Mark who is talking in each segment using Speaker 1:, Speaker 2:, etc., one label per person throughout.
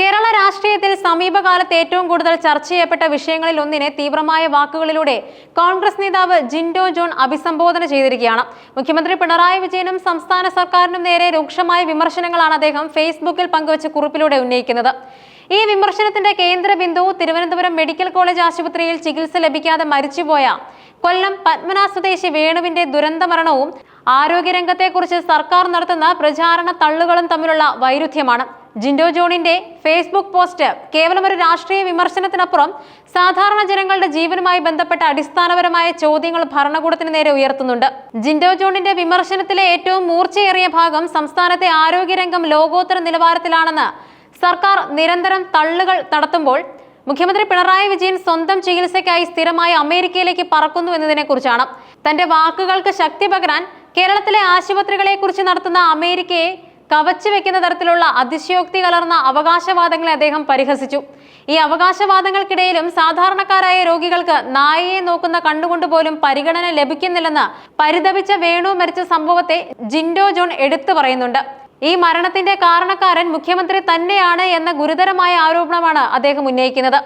Speaker 1: കേരള രാഷ്ട്രീയത്തിൽ സമീപകാലത്ത് ഏറ്റവും കൂടുതൽ ചർച്ച ചെയ്യപ്പെട്ട വിഷയങ്ങളിൽ ഒന്നിനെ തീവ്രമായ വാക്കുകളിലൂടെ കോൺഗ്രസ് നേതാവ് ജിൻഡോ ജോൺ അഭിസംബോധന ചെയ്തിരിക്കുകയാണ്. മുഖ്യമന്ത്രി പിണറായി വിജയനും സംസ്ഥാന സർക്കാരിനും നേരെ രൂക്ഷമായ വിമർശനങ്ങളാണ് അദ്ദേഹം ഫേസ്ബുക്കിൽ പങ്കുവച്ച കുറിപ്പിലൂടെ ഉന്നയിക്കുന്നത്. ഈ വിമർശനത്തിന്റെ കേന്ദ്ര ബിന്ദു തിരുവനന്തപുരം മെഡിക്കൽ കോളേജ് ആശുപത്രിയിൽ ചികിത്സ ലഭിക്കാതെ മരിച്ചുപോയ കൊല്ലം പത്മനാഭ സ്വദേശി വേണുവിന്റെ ദുരന്ത മരണവും ആരോഗ്യരംഗത്തെക്കുറിച്ച് സർക്കാർ നടത്തുന്ന പ്രചാരണ തള്ളുകളും തമ്മിലുള്ള വൈരുദ്ധ്യമാണ്. ജിൻഡോ ജോണിന്റെ ഫേസ്ബുക്ക് പോസ്റ്റ് കേവലം ഒരു രാഷ്ട്രീയ വിമർശനത്തിനപ്പുറം സാധാരണ ജനങ്ങളുടെ ജീവനുമായി ബന്ധപ്പെട്ട അടിസ്ഥാനപരമായ ചോദ്യങ്ങൾ ഭരണകൂടത്തിന് നേരെ ഉയർത്തുന്നുണ്ട്. ജിൻഡോ ജോണിന്റെ വിമർശനത്തിലെ ഏറ്റവും മൂർച്ചയേറിയ ഭാഗം സംസ്ഥാനത്തെ ആരോഗ്യരംഗം ലോകോത്തര നിലവാരത്തിലാണെന്ന് സർക്കാർ നിരന്തരം തള്ളുകൾ നടത്തുമ്പോൾ മുഖ്യമന്ത്രി പിണറായി വിജയൻ സ്വന്തം ചികിത്സയ്ക്കായി സ്ഥിരമായി അമേരിക്കയിലേക്ക് പറക്കുന്നു എന്നതിനെ കുറിച്ചാണ് തന്റെ വാക്കുകൾക്ക് ശക്തി പകരാൻ കേരളത്തിലെ ആശുപത്രികളെ കുറിച്ച് നടത്തുന്ന അമേരിക്കയെ കവച്ചു വെക്കുന്ന തരത്തിലുള്ള അതിശയോക്തി കലർന്ന അവകാശവാദങ്ങളെ അദ്ദേഹം പരിഹസിച്ചു. ഈ അവകാശവാദങ്ങൾക്കിടയിലും സാധാരണക്കാരായ രോഗികൾക്ക് നായയെ നോക്കുന്ന കണ്ണുകൊണ്ട് പോലും പരിഗണന ലഭിക്കുന്നില്ലെന്ന് പരിതപിച്ച വേണു മരിച്ച സംഭവത്തെ ജിൻഡോ ജോൺ എടുത്തു പറയുന്നുണ്ട്. ഈ മരണത്തിന്റെ കാരണക്കാരൻ മുഖ്യമന്ത്രി തന്നെയാണ് എന്ന ഗുരുതരമായ ആരോപണമാണ് അദ്ദേഹം ഉന്നയിക്കുന്നത്.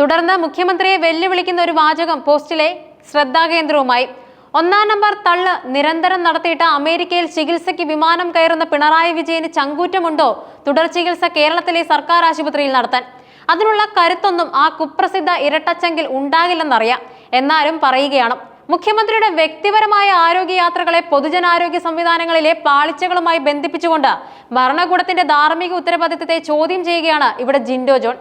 Speaker 1: തുടർന്ന് മുഖ്യമന്ത്രിയെ വെല്ലുവിളിക്കുന്ന ഒരു വാചകം പോസ്റ്റിലെ ശ്രദ്ധാകേന്ദ്രവുമായി. ഒന്നാം നമ്പർ തള്ള് നിരന്തരം നടത്തിയിട്ട് അമേരിക്കയിൽ ചികിത്സയ്ക്ക് വിമാനം കയറുന്ന പിണറായി വിജയന് ചങ്കൂറ്റമുണ്ടോ? തുടർ ചികിത്സ കേരളത്തിലെ സർക്കാർ ആശുപത്രിയിൽ നടത്താൻ. അതിനുള്ള കരുത്തൊന്നും ആ കുപ്രസിദ്ധ ഇരട്ടച്ചെങ്കിൽ ഉണ്ടാകില്ലെന്നറിയാം. എന്നാലും പറയുകയാണ്. മുഖ്യമന്ത്രിയുടെ വ്യക്തിപരമായ ആരോഗ്യയാത്രകളെ പൊതുജനാരോഗ്യ സംവിധാനങ്ങളിലെ പാളിച്ചകളുമായി ബന്ധിപ്പിച്ചുകൊണ്ട് ഭരണകൂടത്തിന്റെ ധാർമ്മിക ഉത്തരവാദിത്തത്തെ ചോദ്യം ചെയ്യുകയാണ് ഇവിടെ ജിൻഡോ ജോൺ.